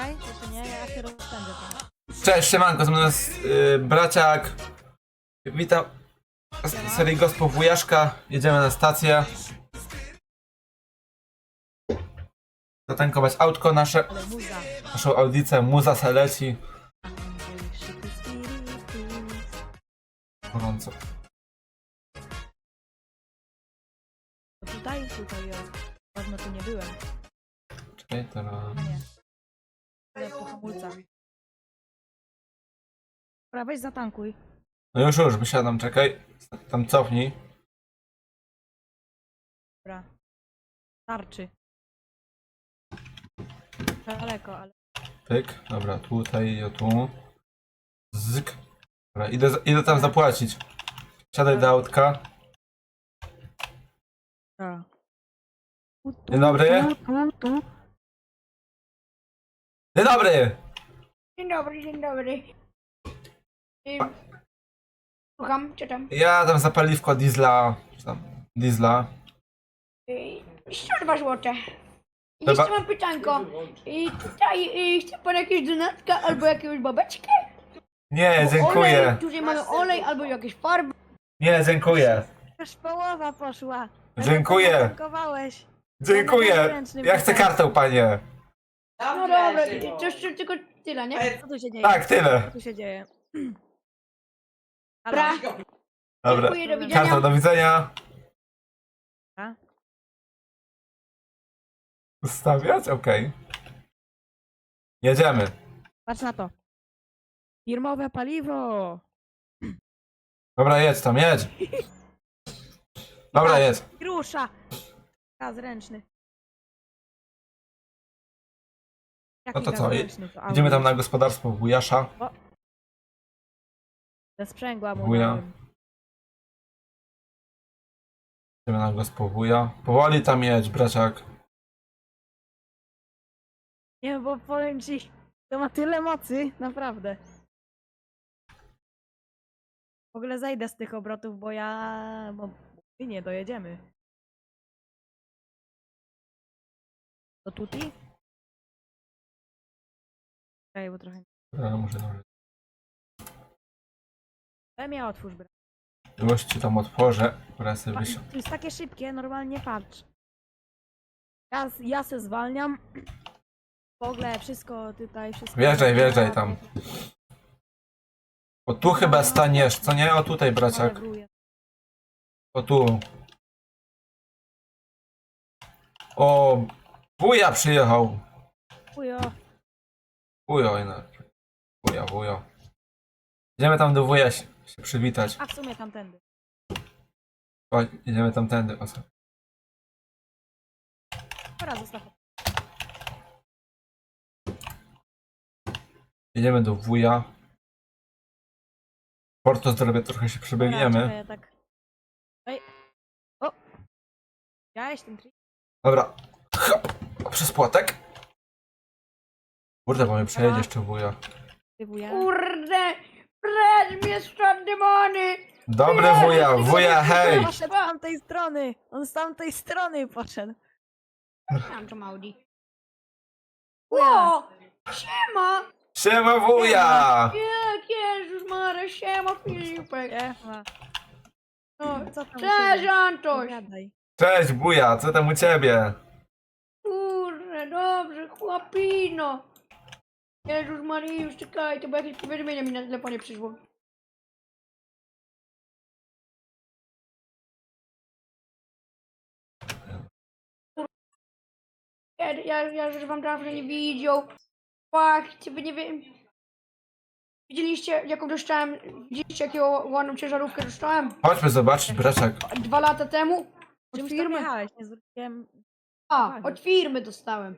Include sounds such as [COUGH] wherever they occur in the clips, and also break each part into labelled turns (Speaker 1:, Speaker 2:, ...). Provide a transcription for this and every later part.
Speaker 1: Czekaj, jeszcze nie, ja się rozpędzę.
Speaker 2: Cześć, siemanko, ze mną jest yy, braciak. Witam z serii Gospo Wujaszka. Jedziemy na stację. Zatankować autko nasze,
Speaker 1: Ale muza.
Speaker 2: naszą audicę, muza se leci. Gorąco.
Speaker 1: To tutaj, tutaj, o. Dawno tu nie byłem.
Speaker 2: Czekaj.
Speaker 1: No nie. Po hamulcach. Dobra, weź zatankuj.
Speaker 2: No już, już, wysiadam, czekaj. Tam cofnij.
Speaker 1: Dobra. Starczy. Daleko, ale...
Speaker 2: Pyk, dobra, tutaj, o tu. Zyk. Dobra, idę, za- idę tam zapłacić. Siadaj do autka.
Speaker 1: Dobra.
Speaker 2: Dzień dobry.
Speaker 1: Tu, tu, tu.
Speaker 2: Dzień dobry!
Speaker 3: Dzień dobry, dzień dobry. Ym, Słucham, czy tam?
Speaker 2: Ja tam za paliwko diesla. czy Tam, diesla.
Speaker 3: Yy, 102 złote. I jeszcze mam pytanko. I tutaj yy, chce pan jakieś donatka albo jakąś babeczkę?
Speaker 2: Nie, dziękuję.
Speaker 3: Olej, tutaj mamy olej albo jakieś farby.
Speaker 2: Nie, dziękuję.
Speaker 1: Już połowa poszła.
Speaker 2: Dziękuję. Dziękuję. Ja chcę kartę, panie.
Speaker 3: No dobra, to jeszcze tylko tyle, nie?
Speaker 1: Co tu się dzieje?
Speaker 2: Tak, tyle.
Speaker 1: Co tu się dzieje? [CLEARS THROAT]
Speaker 3: Dobra, dziękuję, do widzenia.
Speaker 2: Karta, do widzenia.
Speaker 1: A?
Speaker 2: Ustawiać? Okej. Jedziemy.
Speaker 1: Patrz na to. Firmowe paliwo.
Speaker 2: Dobra, jedź tam, jedź. [LAUGHS] Dobra, jedź.
Speaker 1: Grusza. Gaz ręczny. Jaki
Speaker 2: No to co?
Speaker 1: To
Speaker 2: Idziemy tam na gospodarstwo Wujasza.
Speaker 1: Ze sprzęgła mu
Speaker 2: Wuja.
Speaker 1: dałem.
Speaker 2: Idziemy na gospodarstwo Wuja. Powoli tam jedź, braciak.
Speaker 1: Nie, bo powiem ci, to ma tyle mocy, naprawdę. W ogóle zejdę z tych obrotów, bo ja... bo my nie dojedziemy. To tuti? Ej, bo trochę...
Speaker 2: Ja muszę dobrze.
Speaker 1: We mnie otwórz, bra.
Speaker 2: Już ci tam otworzę. Teraz sobie
Speaker 1: Pa-
Speaker 2: wysi-
Speaker 1: To jest takie szybkie, normalnie patrz. Ja, ja se zwalniam. W ogóle wszystko tutaj, wszystko...
Speaker 2: Wjeżdżaj, wjeżdżaj tam. O tu chyba staniesz, co nie? O tutaj, braciak.
Speaker 1: Manewruję.
Speaker 2: O tu. O, wuja przyjechał.
Speaker 1: Chujo.
Speaker 2: Wujo inaczej. Wuja, wujo. Idziemy tam do wuja się, się przywitać.
Speaker 1: A w sumie tamtędy.
Speaker 2: Chodź, idziemy tamtędy. O, co?
Speaker 1: Dobra, zostaw.
Speaker 2: Jedziemy do wuja. Porto zdrowia trochę się
Speaker 1: Dobra,
Speaker 2: przebiegniemy.
Speaker 1: czekaj, ja tak. Ej. O! Widziałeś ten trik?
Speaker 2: Dobra. Hop, Przez płotek. Kurde, bo mnie przejedzie jeszcze wuja.
Speaker 1: Ty wuja.
Speaker 3: Kurde, Fred mnie stąd demony.
Speaker 2: Dobry wuja, wuja, hej!
Speaker 1: Poszedł z tamtej strony! On z tamtej strony poszedł.
Speaker 3: Mam to Audi.
Speaker 1: Wuja.
Speaker 3: Ło, siema.
Speaker 2: Siema wuja!
Speaker 3: Jak Jezus Mary, siema Filipek. No,
Speaker 1: Co tam
Speaker 3: Cześć? Antoś.
Speaker 2: Cześć wuja, co tam u ciebie?
Speaker 3: Kurde, dobrze, chłopino. Jezus Mariusz, czekaj, to bo jakieś powiadomienie mi na telefonie przyszło. Ja, ja, ja już wam dawno nie widział. Fak, ciebie nie wiem. Widzieliście, jaką dostałem, widzieliście, jaką ładną ciężarówkę dostałem?
Speaker 2: Chodźmy zobaczyć, braciak.
Speaker 3: Dwa lata temu? Od
Speaker 1: Czymś tam
Speaker 3: firmy?
Speaker 1: jechałeś, nie zwróciłem.
Speaker 3: A, od firmy dostałem.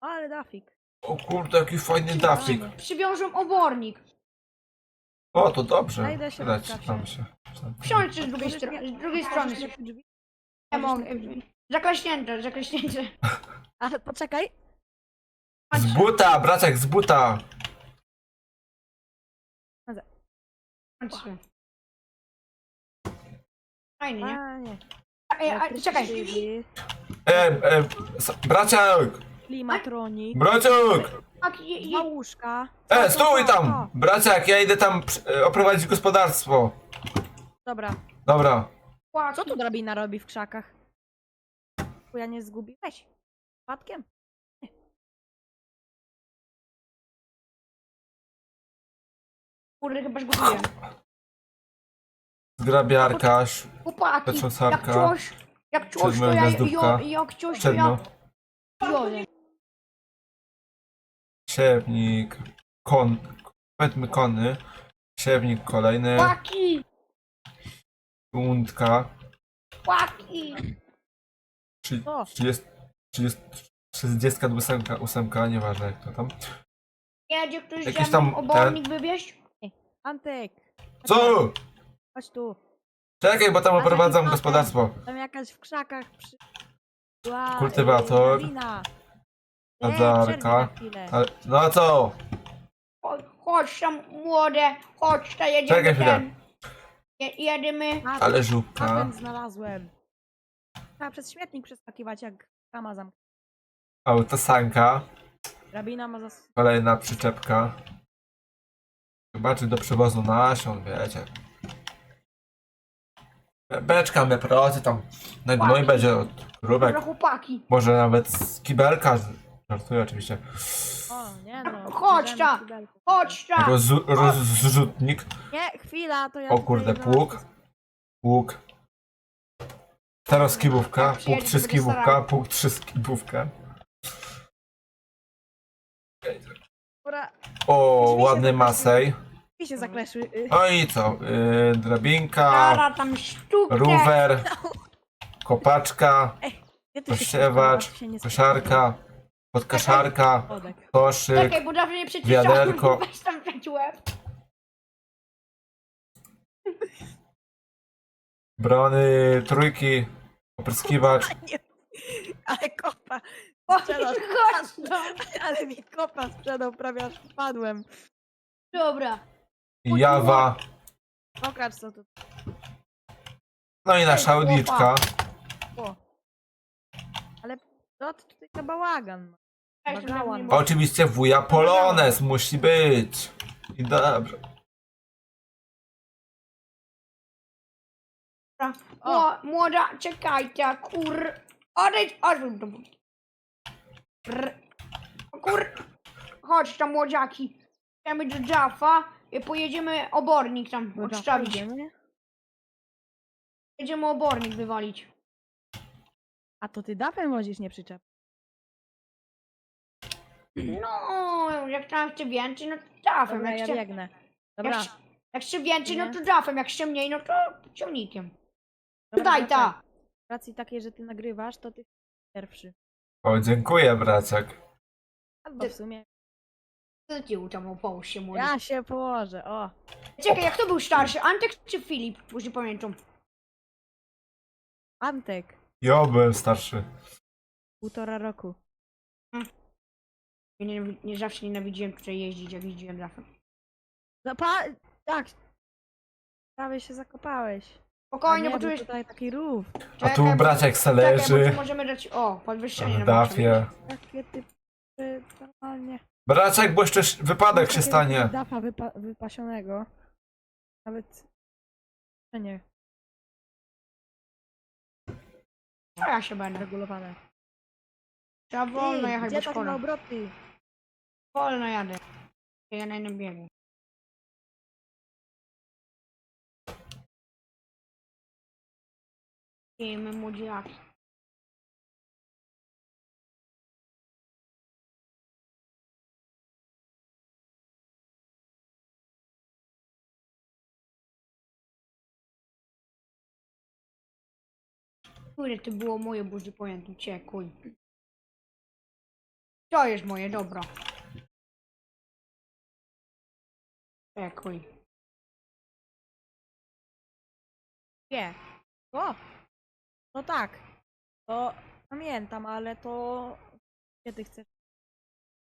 Speaker 1: Ale dafik.
Speaker 2: O kurde, jaki fajny dafik.
Speaker 3: Przywiążą obornik.
Speaker 2: O, to dobrze.
Speaker 1: Znajdę się
Speaker 2: Leć,
Speaker 1: w
Speaker 2: tam się.
Speaker 3: Wsiądźcie z drugiej, stro- z drugiej strony. Ja mogę.
Speaker 1: nie-
Speaker 3: Zaklaśnięte, zaklaśnięte. [LAUGHS]
Speaker 1: Ale poczekaj.
Speaker 2: Z buta, braciak, z buta.
Speaker 3: Patrzcie. Fajnie, nie?
Speaker 1: A nie.
Speaker 3: Ej, a, czekaj.
Speaker 2: E, e, s- braciak!
Speaker 1: Klimatronik,
Speaker 2: Braciak!
Speaker 3: Tak, je,
Speaker 1: dwa
Speaker 3: je,
Speaker 1: łóżka.
Speaker 2: E, stój tam! Braciak, ja idę tam przy- e, oprowadzić gospodarstwo.
Speaker 1: Dobra.
Speaker 2: Dobra.
Speaker 3: płaki.
Speaker 1: Co tu drabina robi w krzakach? Chuja nie zgubiłeś? Przypadkiem?
Speaker 3: Kurde, chyba zgubiłem.
Speaker 2: Zgrabiarka, sz-
Speaker 3: Chłopaki, jak
Speaker 2: Petrosarka.
Speaker 3: coś, jak coś, to ja,
Speaker 2: gwiazdówka.
Speaker 3: jo, jak coś, to ja... Jodę.
Speaker 2: Siewnik, kon, powiedzmy kony, siewnik kolejny,
Speaker 3: Chłopaki,
Speaker 2: łądka,
Speaker 3: chłopaki.
Speaker 2: trzy-
Speaker 1: O.
Speaker 2: 30, 30, 38, ósemka, nieważne jak to tam.
Speaker 3: Jedzie ktoś
Speaker 2: Jakiś tam
Speaker 3: mną obornik wywieźć?
Speaker 1: Antek!
Speaker 2: Co?
Speaker 1: Chodź tu.
Speaker 2: Czekaj, bo tam oprowadzam gospodarstwo.
Speaker 1: Tam jakaś w krzakach przy...
Speaker 2: Kultywator.
Speaker 1: drabina.
Speaker 2: Latarka.
Speaker 1: Ej, przerwij na chwilę.
Speaker 2: Ale, no a co?
Speaker 3: Cho- Chodź tam, młode, chodź, ta jedziemy
Speaker 2: Czekaj chwilę.
Speaker 3: ten. Je, jedziemy.
Speaker 2: Ale żubka.
Speaker 1: Znalazłem. Trzeba przez śmietnik przeskakiwać jak sama zamknięta.
Speaker 2: Autosanka.
Speaker 1: Drabina ma zas...
Speaker 2: Kolejna przyczepka. Chyba czy do przewozu nasion, wiecie. Be- Beczka me procy tam. No, no i będzie od grubek.
Speaker 3: chłopaki.
Speaker 2: Może nawet z kibelka. z- Żartuję oczywiście.
Speaker 1: O, nie no.
Speaker 3: Chodź
Speaker 1: bierzemy
Speaker 3: ta. Chodź tam.
Speaker 2: Rozu- rozrzutnik.
Speaker 1: Nie, chwila, to ja
Speaker 2: O
Speaker 1: tutaj
Speaker 2: kurde,
Speaker 1: na-
Speaker 2: pług. Łuk. Teraz skibówka.
Speaker 3: Jak
Speaker 2: Pług
Speaker 3: przyjedzie,
Speaker 2: 3
Speaker 3: to będzie
Speaker 2: skibówka. Pług 3 skibówka.
Speaker 1: Dobra,
Speaker 2: O, ładny masej.
Speaker 1: i się zakleszły. y.
Speaker 2: No i co? Yy, drabinka.
Speaker 3: Stara tam sztukę.
Speaker 2: Rower. [LAUGHS] Kopaczka.
Speaker 1: Gdzie ty się
Speaker 2: Posiewacz,
Speaker 1: schowałaś? Się nie
Speaker 2: kosiarka, podkaszarka,
Speaker 1: Spodek.
Speaker 2: koszyk,
Speaker 3: Czekaj, bo dawno nie przeczytałem.
Speaker 2: wiaderko. [LAUGHS]
Speaker 3: Weź tam przed łeb.
Speaker 2: brony, trójki, opryskiwacz. [LAUGHS]
Speaker 1: Nie. Ale kopa. Sprzedał, [LAUGHS]
Speaker 3: Chodź tam.
Speaker 1: ale mi kopa sprzedał, prawie aż wpadłem.
Speaker 3: Dobra.
Speaker 2: Jawa,
Speaker 1: Pokaż co tu.
Speaker 2: no i nasza.
Speaker 1: O. Ale co ty tutaj za bałagan? Bagałan.
Speaker 3: nie
Speaker 2: Oczywiście wuja Polones musi być. I dobrze.
Speaker 1: O.
Speaker 3: Mło- Młoda, czekajcie, kur... Odejdź, odwróć do buzi. Brr. O Kur... Chodź tam, młodziaki. Idziemy do Jaffa i pojedziemy obornik tam
Speaker 1: Dobra,
Speaker 3: odstawić.
Speaker 1: idziemy.
Speaker 3: Jedziemy obornik wywalić.
Speaker 1: A to ty dafem wozisz, nie przyczep.
Speaker 3: No, jak tam chce więcej, no to Jaffem.
Speaker 1: Dobra,
Speaker 3: Jak,
Speaker 1: ja
Speaker 3: chce,
Speaker 1: biegnę. Dobra.
Speaker 3: jak, jak chce więcej, no
Speaker 1: Nie.
Speaker 3: to Jaffem. Jak chce mniej, no to ciągnikiem.
Speaker 1: dobra,
Speaker 3: Daj ta.
Speaker 1: Z racji takiej, że ty nagrywasz, to ty pierwszy.
Speaker 2: O, dziękuję, braciak.
Speaker 1: Albo w sumie.
Speaker 3: Co ci tam połóż się młody.
Speaker 1: Ja się położę, o.
Speaker 3: Czekaj, jak to był starszy? Antek czy Filip? Już nie pamiętam.
Speaker 1: Antek.
Speaker 2: Ja byłem starszy.
Speaker 1: Półtora roku.
Speaker 3: Ja nie, nie zawsze nienawidziłem tutaj jeździć, jak jeździłem Jaffem.
Speaker 1: Zapa... Tak. Prawie się zakopałeś. A
Speaker 3: Spokojnie,
Speaker 1: nie,
Speaker 3: bo tu
Speaker 1: był
Speaker 3: jest...
Speaker 1: tutaj taki rów.
Speaker 2: A tu
Speaker 3: Czekaj,
Speaker 2: braciak se
Speaker 3: Czekaj, bo
Speaker 2: leży
Speaker 3: tu możemy dać... O, podwyższenie nam
Speaker 2: dafie.
Speaker 1: Takie typy normalnie.
Speaker 2: Braciak, bo jeszcze sz- wypadek się
Speaker 1: Takiego
Speaker 2: stanie.
Speaker 1: Dafa wypa wypasionego. Nawet... że nie,
Speaker 3: Co ja się będę?
Speaker 1: regulowane.
Speaker 3: Trzeba wolno
Speaker 1: Ty,
Speaker 3: jechać,
Speaker 1: gdzie
Speaker 3: bo szkoda.
Speaker 1: obroty?
Speaker 3: Wolno jadę. Ja na innym biegu. Jemy młodziaki. Które to było moje buzi pojętu, ciekuj. To jest moje, dobra. Ciekuj.
Speaker 1: Nie. O! No tak. To pamiętam, ale to... Ty chcesz?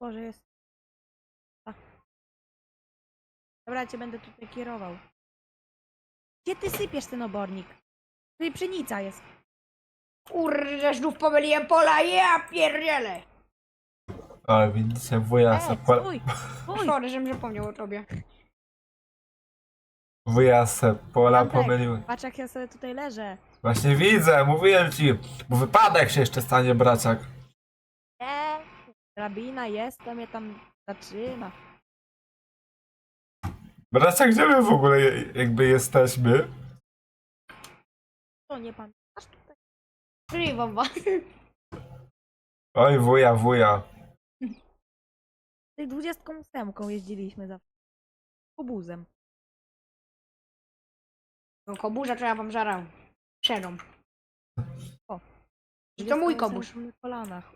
Speaker 1: Boże, jest... A. Dobra, ja cię będę tutaj kierował. Gdzie ty sypiesz ten obornik? Tutaj pszenica jest.
Speaker 3: Kurde, znów pomyliłem pola, ja pierdzielę.
Speaker 2: O, widzicie, wuja se,
Speaker 1: Ej,
Speaker 2: po,
Speaker 1: stój! Stój!
Speaker 3: Sorry, żebym zapomniał o tobie.
Speaker 2: Wuja se pola
Speaker 1: Antek.
Speaker 2: pomylił.
Speaker 1: Patrz jak ja sobie tutaj leżę.
Speaker 2: Właśnie widzę, mówiłem ci, bo wypadek się jeszcze stanie, braciak.
Speaker 1: Nie, drabina jest, to mnie tam zatrzyma.
Speaker 2: Braciak, gdzie my w ogóle je- jakby jesteśmy?
Speaker 1: To nie pamiętasz tutaj?
Speaker 3: Was.
Speaker 2: Oj, wuja, wuja.
Speaker 1: Tej 28 jeździliśmy zawsze. Obuzem.
Speaker 3: No koburza to ja wam żarał. Przedą.
Speaker 1: O.
Speaker 3: I to mój kobusz.
Speaker 1: Na kolanach.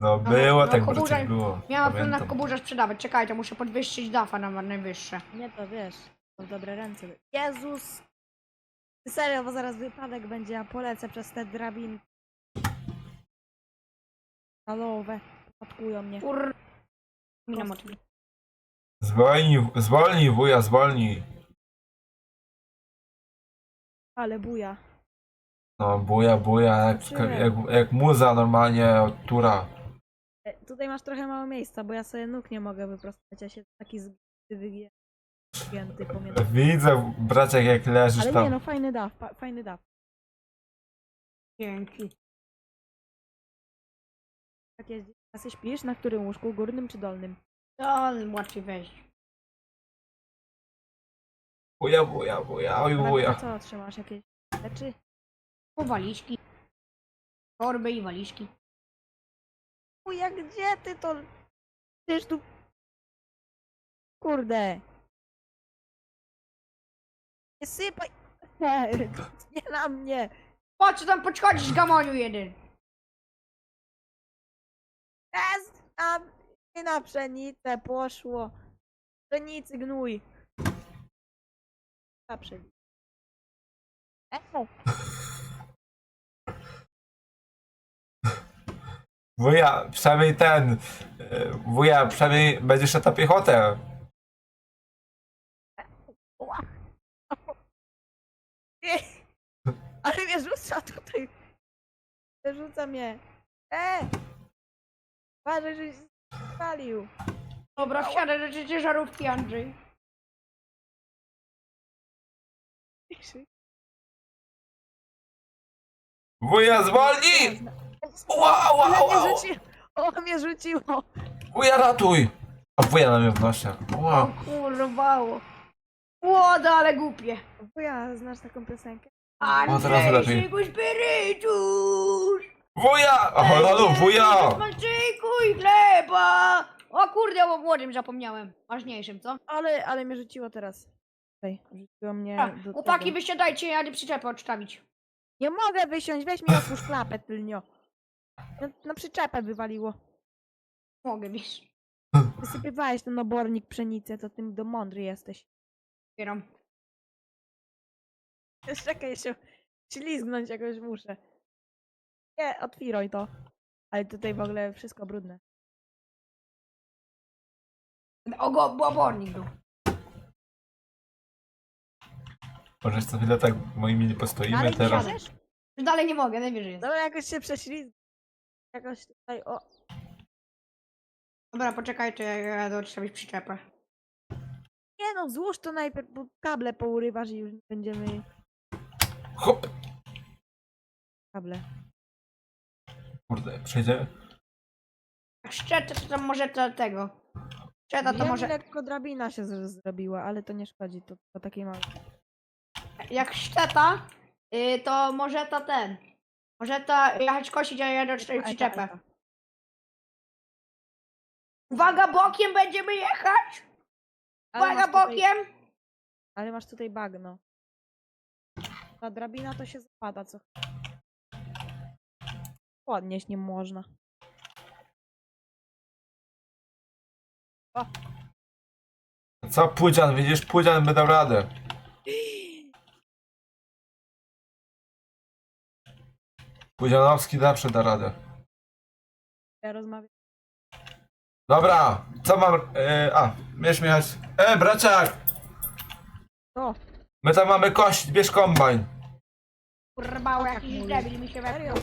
Speaker 2: No
Speaker 3: No,
Speaker 2: było
Speaker 3: no,
Speaker 2: tak,
Speaker 3: koburza-
Speaker 2: braciak, było.
Speaker 3: Miałam plan na
Speaker 2: Pamiętam.
Speaker 3: koburza sprzedawać. Czekajcie, muszę podwyższyć dafa na najwyższe.
Speaker 1: Nie to wiesz, to w dobre ręce. Jezus! Ty Serio, bo zaraz wypadek będzie, ja polecę przez te drabinki. Stalowe. Podkują mnie.
Speaker 3: Kur... Mina motyw.
Speaker 2: Zwolnij, zwolnij, wuja, zwolnij.
Speaker 1: Ale buja.
Speaker 2: No, buja, buja, jak,
Speaker 1: Zobaczyłem.
Speaker 2: jak, jak muza normalnie od tura.
Speaker 1: E, Tutaj masz trochę mało miejsca, bo ja sobie nóg nie mogę wyprostować, ja się taki zgięty, wygię- wygięty pomiędzy.
Speaker 2: Widzę, braciak, jak leżysz
Speaker 1: Ale
Speaker 2: tam.
Speaker 1: nie no, fajny daw, fa- fajny daw.
Speaker 3: Dzięki.
Speaker 1: Jak jeździsz, a ty śpisz na którym łóżku, górnym czy dolnym?
Speaker 3: To łatwiej wejść.
Speaker 2: Buja, buja, buja, oj, wuja.
Speaker 1: co trzymasz? Jakieś rzeczy?
Speaker 3: Po walizki. Torby i walizki.
Speaker 1: Uja, gdzie ty to... Tyż tu... Kurde. Nie sypaj! [LAUGHS] Nie, na mnie!
Speaker 3: Po co tam podchodzisz, gamoniu jeden?
Speaker 1: Jest! Na, nie na pszenicę poszło. Pszenicy gnój. Na pszenicę. Ej,
Speaker 2: Wuja, przynajmniej ten. e, Wuja, przynajmniej będziesz na piechotę.
Speaker 1: Ła. Nie. Ale mnie rzuca tutaj. Rzuca mnie. E! Uważaj, żeś spalił.
Speaker 3: Dobra, wsiadaj do trzeciej żarówki, Andrzej.
Speaker 2: Wuja, zwolnij! Ła, ła,
Speaker 1: Ale
Speaker 2: ła,
Speaker 1: mnie rzuciło. O, mnie rzuciło.
Speaker 2: Wuja, ratuj! A wuja na mnie w nosie.
Speaker 3: O
Speaker 2: Ła.
Speaker 3: kurwało. Łoda, ale głupie.
Speaker 1: Bo ja znasz taką piosenkę?
Speaker 2: O, teraz
Speaker 3: Andrzej,
Speaker 2: lepiej.
Speaker 3: spirytus.
Speaker 2: Wuja! O, halo, wuja!
Speaker 3: Szykuj chleba. O kurde, o młodym zapomniałem. Ważniejszym, co?
Speaker 1: Ale, ale mnie rzuciło teraz. Tutaj, rzuciło mnie
Speaker 3: A,
Speaker 1: do
Speaker 3: chłopaki,
Speaker 1: tego.
Speaker 3: wysiadajcie, jadę przyczepę odstawić.
Speaker 1: Nie mogę wysiąść, weź mi otwórz klapę tylnio. Na, na przyczepę wywaliło.
Speaker 3: Mogę, wiesz.
Speaker 1: Wysypywałeś ten obornik pszenicy, to tym do mądry jesteś.
Speaker 3: Zbieram.
Speaker 1: Czekaj, się ślizgnąć jakoś muszę. Nie, otwieraj to. Ale tutaj w ogóle wszystko brudne.
Speaker 3: Ogo, obornik był.
Speaker 2: Może jeszcze chwilę tak moimi nie postoimy
Speaker 1: Dalej nie
Speaker 2: teraz.
Speaker 1: możesz?
Speaker 3: Już dalej nie mogę, najwyżej jest.
Speaker 1: Dobra, jakoś się prześlizg. Jakoś tutaj, o.
Speaker 3: Dobra, poczekaj, to ja jadę odstawić przyczepę.
Speaker 1: Nie no, złóż to najpierw, bo kable pourywasz i już nie będziemy...
Speaker 2: Hop!
Speaker 1: Kable.
Speaker 2: Kurde, przejdzie.
Speaker 3: Jak szczetę, to tam może to tego. Szczeta to może...
Speaker 1: lekko drabina się z- zrobiła, ale to nie szkodzi, to, to takiej małej.
Speaker 3: Jak szczeta, y, to może to ten. Może to jechać kosić, a ja jadę odstawić
Speaker 1: Ajka,
Speaker 3: przyczepę. Uwaga, bokiem będziemy jechać!
Speaker 1: Ale
Speaker 3: Uwaga,
Speaker 1: masz tutaj-
Speaker 3: bokiem!
Speaker 1: Ale masz tutaj bagno. Ta drabina to się zapada co Podnieść nie można.
Speaker 2: Co, Pudzian, widzisz? Pudzian by dał radę. Pudzianowski zawsze da radę.
Speaker 1: Ja rozmawiam.
Speaker 2: Dobra, co mam... E, a, miesz jechać... E, braciak!
Speaker 1: O,
Speaker 2: My tam mamy kość, bierz kombajn.
Speaker 3: Kurwa, jakiś debil mi się
Speaker 1: serio?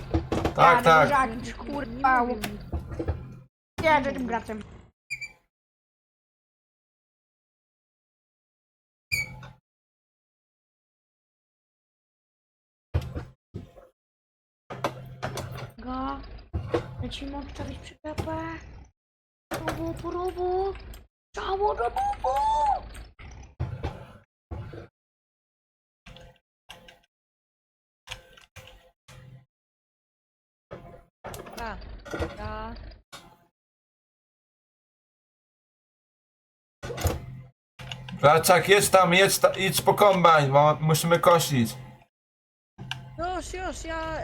Speaker 3: Wepnął.
Speaker 2: Tak, tak.
Speaker 3: Żaki, kurwa.
Speaker 1: Nie
Speaker 3: że tym gracem. Go. Lecimy odstawić przyczepę. Robu, porobu. Cało do bubu.
Speaker 1: A, ja.
Speaker 2: Braciak, jedź tam, jedź, ta, idź po kombajn, bo musimy kosić.
Speaker 1: Już, już, ja,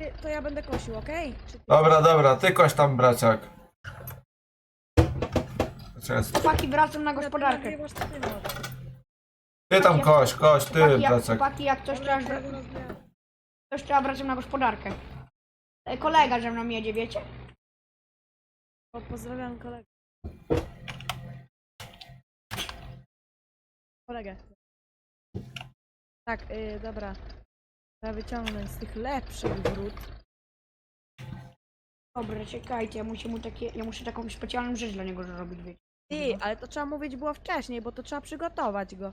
Speaker 1: y, to ja będę kosił, okej? Czy
Speaker 2: Dobra, dobra, ty koś tam, braciak. Czekaj,
Speaker 3: Chłopaki wracam na gospodarkę.
Speaker 1: nagrywasz, to ty możesz.
Speaker 2: Ty tam koś, koś, ty,
Speaker 3: Chłopaki, jak,
Speaker 2: braciak.
Speaker 3: chłopaki, jak coś trzeba,
Speaker 1: Dobra, rozumiem.
Speaker 3: coś trzeba wracam na gospodarkę. E, Kolega ze mną jedzie, wiecie?
Speaker 1: O, Pozdrawiam kolegę. Kolegę. Tak, y, dobra. Trzeba wyciągnąć z tych lepszych wrót.
Speaker 3: Dobra, czekajcie, ja muszę mu takie, ja muszę taką specjalną rzecz dla niego zrobić, wiecie.
Speaker 1: Ty, ale to trzeba mówić było wcześniej, bo to trzeba przygotować go.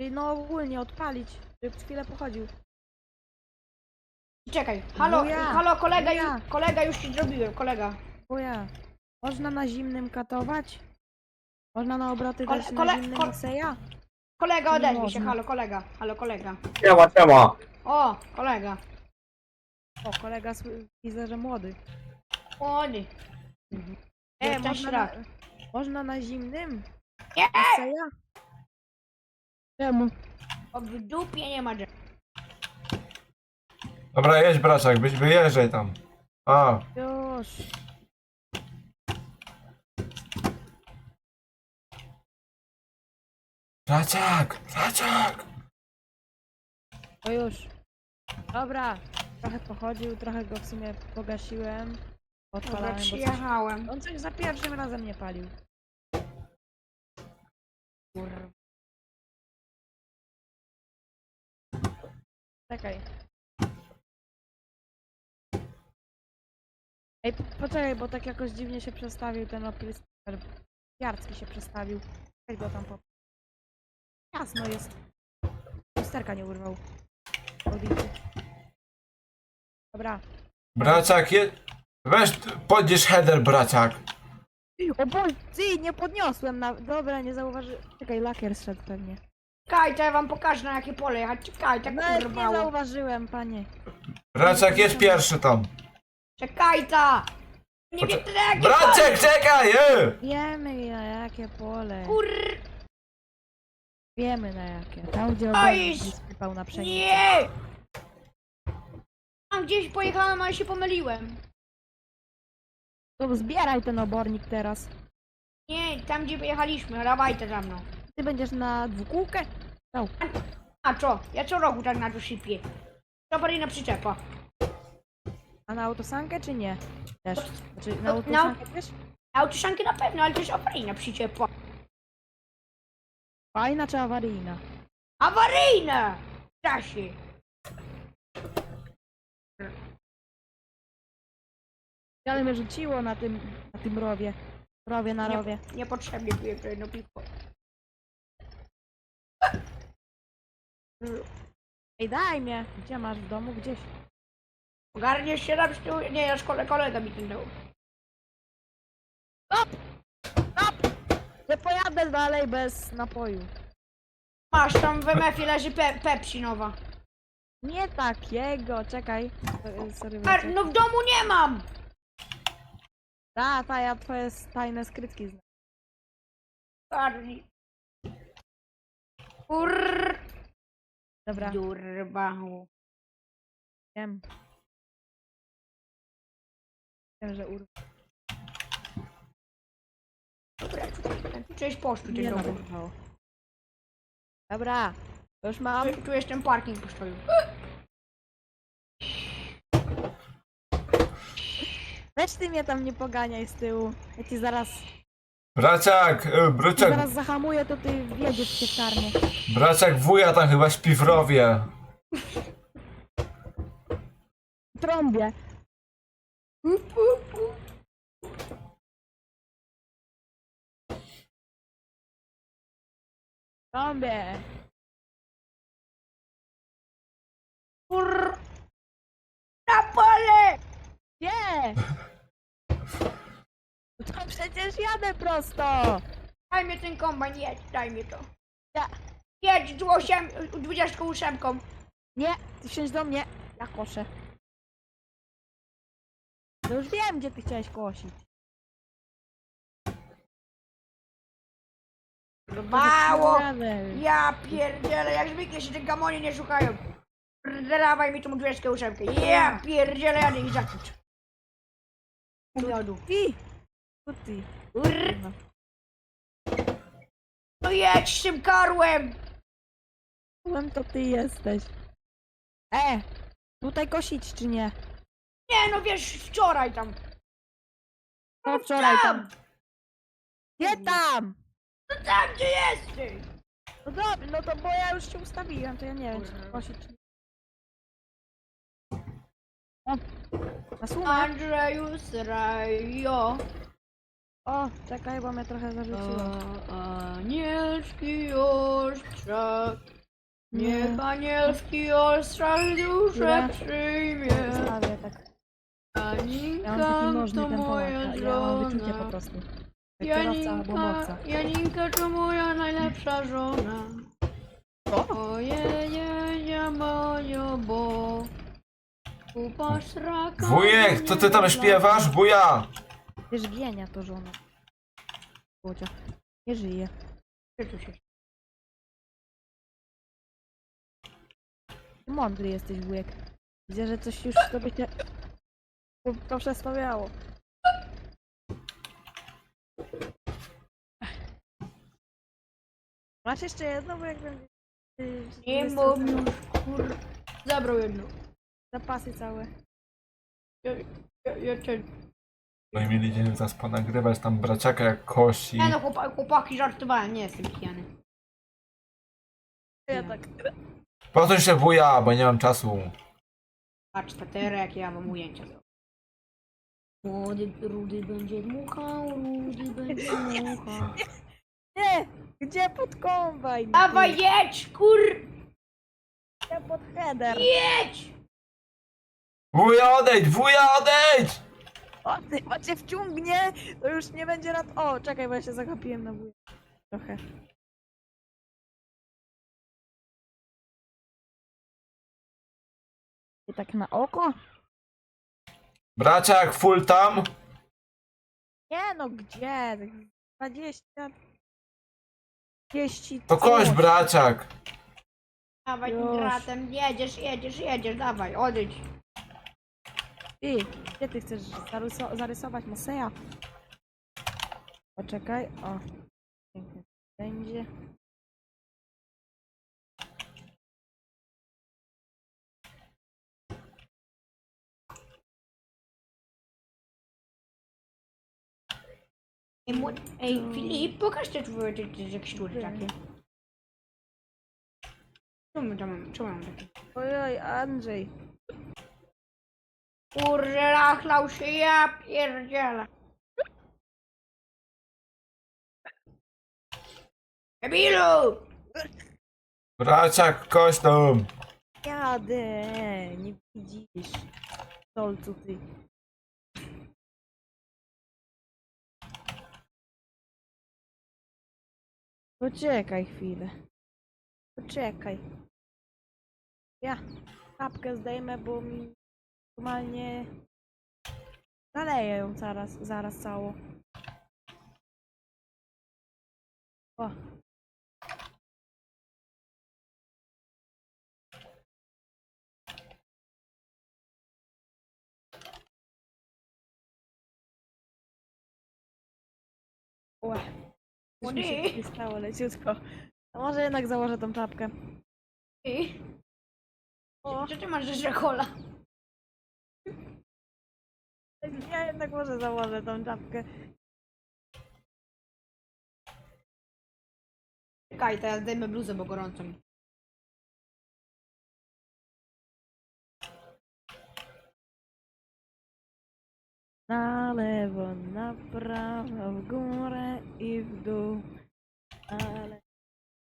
Speaker 1: Czyli no ogólnie odpalić, żeby chwilę pochodził.
Speaker 3: Czekaj, halo,
Speaker 1: Wuja,
Speaker 3: halo, kolega,
Speaker 1: wuja.
Speaker 3: już, kolega już ci zrobiłem, kolega.
Speaker 1: Bo ja. Można na zimnym katować? Można na obroty
Speaker 3: Kole-
Speaker 1: dać
Speaker 3: kole-
Speaker 1: na zimnym
Speaker 3: kol-
Speaker 1: Oseja?
Speaker 3: Kolega,
Speaker 1: Nie
Speaker 3: odezwij się,
Speaker 1: można.
Speaker 3: halo, kolega, halo, kolega.
Speaker 4: Siema, siema.
Speaker 3: O, kolega.
Speaker 1: O, kolega sły- widzę, że młody.
Speaker 3: Młody.
Speaker 1: E,
Speaker 3: Jeszcze
Speaker 1: można na, można na zimnym?
Speaker 3: Nie!
Speaker 1: Oseja? Czemu?
Speaker 3: O, w dupie nie ma drzew.
Speaker 2: Dobra, jedź, braciak, byś wyjeżdżaj tam. A,
Speaker 1: Już.
Speaker 2: braciak, braciak.
Speaker 1: To już. Dobra. Trochę pochodził, trochę go w sumie pogasiłem.
Speaker 3: Dobra,
Speaker 1: Odpalałem, bo coś...
Speaker 3: przyjechałem.
Speaker 1: On coś za pierwszym razem nie palił. Kurwa. Czekaj. Ej, po- poczekaj, bo tak jakoś dziwnie się przestawił ten opryskacz. Jarski się przestawił. Jak go tam po... Jasno jest. Lusterka nie urwał. Audycji. Dobra.
Speaker 2: Braciak, je... weź, podnieś header, braciak.
Speaker 1: O Boże, ty, nie podniosłem na... Dobra, nie zauważy... Czekaj, lakier zszedł pewnie.
Speaker 3: Czekajcie, ja wam pokażę na jakie pole jechać. Czekajcie,
Speaker 1: Nawet nie
Speaker 3: kurwa.
Speaker 1: zauważyłem, panie.
Speaker 2: Braciak, jedź pierwszy tam.
Speaker 3: Czekajcie! Nie wiem, na jakie
Speaker 2: Braciak, czekaj, e!
Speaker 1: Wiemy na jakie pole.
Speaker 3: Kur...
Speaker 1: Wiemy na jakie. Tam gdzie sypał na pszenicę.
Speaker 3: Nie! Tam gdzieś pojechałem, ale się pomyliłem.
Speaker 1: To zbieraj ten obornik teraz.
Speaker 3: Nie, tam gdzie pojechaliśmy, dawajcie za mną.
Speaker 1: Ty będziesz na dwukółkę? No.
Speaker 3: A co? Ja co roku tak na to sypię. Awaryjna przyczepa.
Speaker 1: A na autosankę czy nie? Też. Znaczy na
Speaker 3: No,
Speaker 1: autosankę też?
Speaker 3: Autoszanki na pewno, ale to jest awaryjna przyczepa.
Speaker 1: Fajna czy awaryjna?
Speaker 3: Awaryjna! Czasie.
Speaker 1: Ale mnie rzuciło na tym, na tym rowie. Rowie na rowie.
Speaker 3: Niepotrzebnie piję to jedno piwo.
Speaker 1: Ej, daj mnie. Gdzie masz w domu? Gdzieś.
Speaker 3: Ogarniesz się tam z tyłu? Nie, ja szkole kolega mi ten dał.
Speaker 1: Nie pojadę dalej bez napoju.
Speaker 3: Masz tam w MF-ie leży pe Pepsi nowa.
Speaker 1: Nie takiego, czekaj. E, Sorry,
Speaker 3: A,
Speaker 1: Wojciech.
Speaker 3: no w domu nie mam!
Speaker 1: Ta, ta, ja twoje tajne skrytki znam.
Speaker 3: Bardziej. Kurr.
Speaker 1: Dobra,
Speaker 3: Durba.
Speaker 1: wiem. Wiem, że ur...
Speaker 3: Dobra, tutaj, posztu.
Speaker 1: Dobra, już mam.
Speaker 3: Tu, tu ten parking postoju.
Speaker 1: Weź ty mnie tam nie poganiaj z tyłu. Ja ci zaraz,
Speaker 2: Braciak, e,
Speaker 1: ci
Speaker 2: braciak,
Speaker 1: zaraz zahamuję, to ty wjedziesz w cieplarnię.
Speaker 2: braciak wuja tam chyba śpi w rowie.
Speaker 1: Trąbię. Zombie!
Speaker 3: Kur... Na pole!
Speaker 1: Nie! To przecież jadę prosto!
Speaker 3: Daj mi ten kombajn, jedź, daj mi to.
Speaker 1: Ja.
Speaker 3: Jedź z osiem, 28.
Speaker 1: Nie, ty wsiądź do mnie. Ja koszę. To już wiem, gdzie ty chciałeś kosić. No,
Speaker 3: Mało! Ja pierdzielę, jak zwykle się te gamonie nie szukają. Dawaj mi tą 28. Ja pierdzielę, jadę ich zakuć. Miodu.
Speaker 1: Ty! Tu ty.
Speaker 3: Urr, No jedź z tym karłem!
Speaker 1: Byłem to ty jesteś. E! Tutaj kosić czy nie?
Speaker 3: Nie no wiesz, wczoraj tam.
Speaker 1: No wczoraj tam. Nie tam!
Speaker 3: No tam gdzie jesteś!
Speaker 1: No dobrze, no to bo ja już się ustawiłem, to ja nie wiem czy kosić czy nie. O! Na sumę.
Speaker 3: Andrzeju Srajo.
Speaker 1: O, czekaj, bo mnie trochę zarzuciło.
Speaker 3: Anielski ostrzak. Niech
Speaker 1: Nie.
Speaker 3: anielski ostrzak duszę
Speaker 1: Dobra.
Speaker 3: przyjmie.
Speaker 1: Zostawię tak. Ja mam
Speaker 3: Aninka
Speaker 1: taki nożny
Speaker 3: to moja
Speaker 1: temat. Ja mam wyczucie po
Speaker 3: żona.
Speaker 1: prostu. Jak kierowca albo
Speaker 3: Janinka. Janinka to moja najlepsza żona.
Speaker 1: O!
Speaker 3: Ojeje, mojo, bo kupa sraka.
Speaker 2: Wujek, co ty tam śpiewasz? Wuja!
Speaker 1: Wiesz, gienia to żona. Bodzia. Nie żyje. Ty Mądry jesteś, wujek. Widzę, że coś już w tobie się... To przestawiało. Masz jeszcze jedno, bo jak będzie...
Speaker 3: Nie mam już, kur... Zabrał jedno.
Speaker 1: Zapasy całe.
Speaker 3: Ja, ja, ja ten...
Speaker 2: No i mieli dzień zaraz ponagrywać tam braciaka jak kosi.
Speaker 3: Nie no, chłopa, chłopaki, żartowałem, nie jestem pijany.
Speaker 1: Ja tak...
Speaker 2: Posuń się wuja, bo nie mam czasu.
Speaker 3: Patrz, taterę, jakie ja mam ujęcia zrobię. Młody, rudy będzie dmuchał, rudy będzie [LAUGHS] dmuchał.
Speaker 1: Nie! Gdzie pod kombajn?
Speaker 3: Dawaj, jedź, kur...
Speaker 1: Gdzie pod header?
Speaker 3: Jedź!
Speaker 2: Wuja odejdź, wuja odejdź!
Speaker 1: O, ty, bo cię wciągnie, to już nie będzie rad... O, czekaj, bo ja się zagapiłem na wuja. Trochę. I tak na oko?
Speaker 2: Braciak, full tam?
Speaker 1: Nie no, gdzie? 20... 30...
Speaker 2: To koś
Speaker 1: coś.
Speaker 2: braciak.
Speaker 3: Dawaj tym
Speaker 1: Już.
Speaker 3: gratem, jedziesz, jedziesz, jedziesz, dawaj, odejdź.
Speaker 1: Ty, gdzie ty chcesz zaryso zarysować Moseja? Poczekaj, o. Pięknie będzie.
Speaker 3: Młody, ej Filip, pokaż te twoje te, te, jakieś tury takie. Czemu tam mam, czemu mam takie?
Speaker 1: Ojoj, Andrzej.
Speaker 3: Kurde, lachlał się, ja pierdzielę. Debilu!
Speaker 2: Braciak, koś tam.
Speaker 1: Jadę, nie widzisz. Stolcu ty. Poczekaj chwilę. Poczekaj. Ja kapkę zdejmę, bo mi normalnie zaleję ją zaraz, zaraz cało. O. Już mi się stało leciutko. A może jednak założę tą czapkę. O,
Speaker 3: co ty masz że kola?
Speaker 1: ja jednak może założę tą czapkę.
Speaker 3: Czekaj, to ja zdejmę bluzę, bo gorąco mi.
Speaker 1: Na lewo, na prawo, w górę i w dół. Na lewo,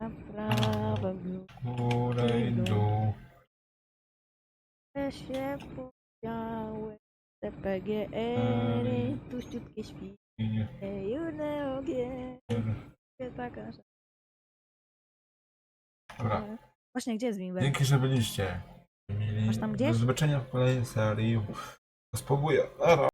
Speaker 1: na prawo, w górę.
Speaker 2: Górę i dół.
Speaker 1: się podziały. TPGR, tuściutkie śpi. June ogień, taka.
Speaker 2: Dobra.
Speaker 1: Właśnie, gdzie jest Wimber?
Speaker 2: Dzięki, że byliście. Mieli
Speaker 1: Masz tam gdzieś?
Speaker 2: Do zobaczenia w kolejnej serii. Spróbuję. Ara.